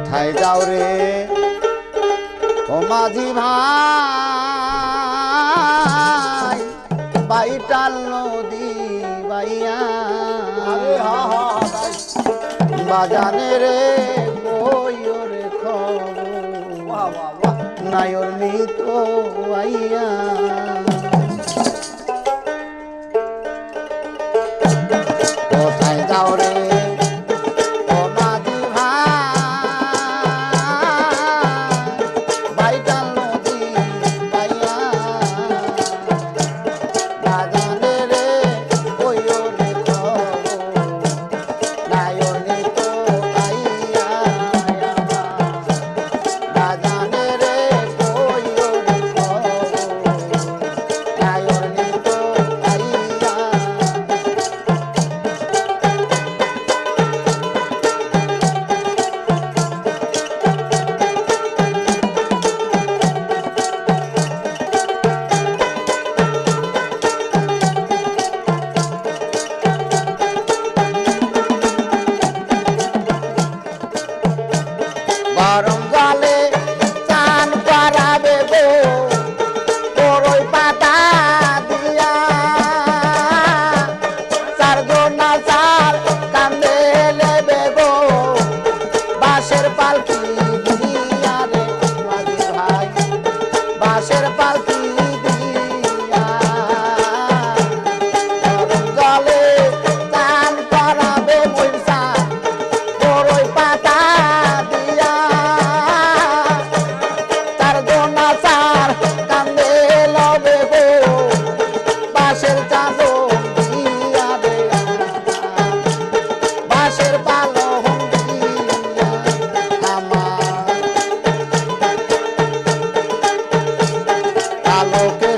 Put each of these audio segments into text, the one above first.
কোথায় যাও রে? ও মাঝি ভাই বাইটাল নদী বাইয়া। বাজানে রে বইর খবর। নায়র নিত আইয়া। lo que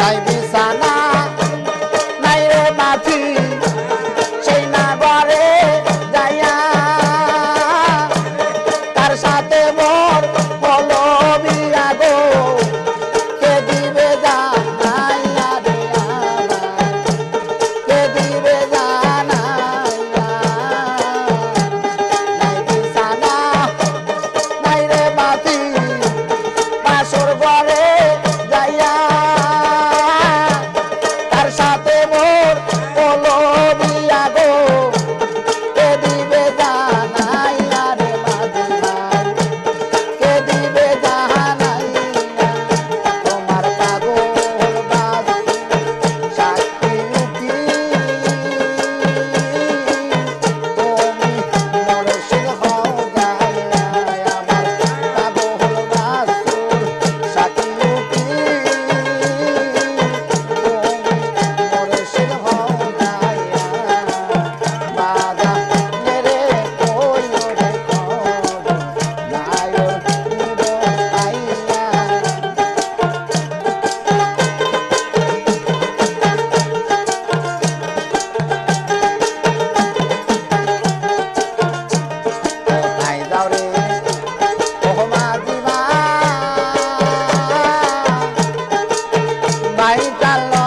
tay bị xa lạ বাইতাল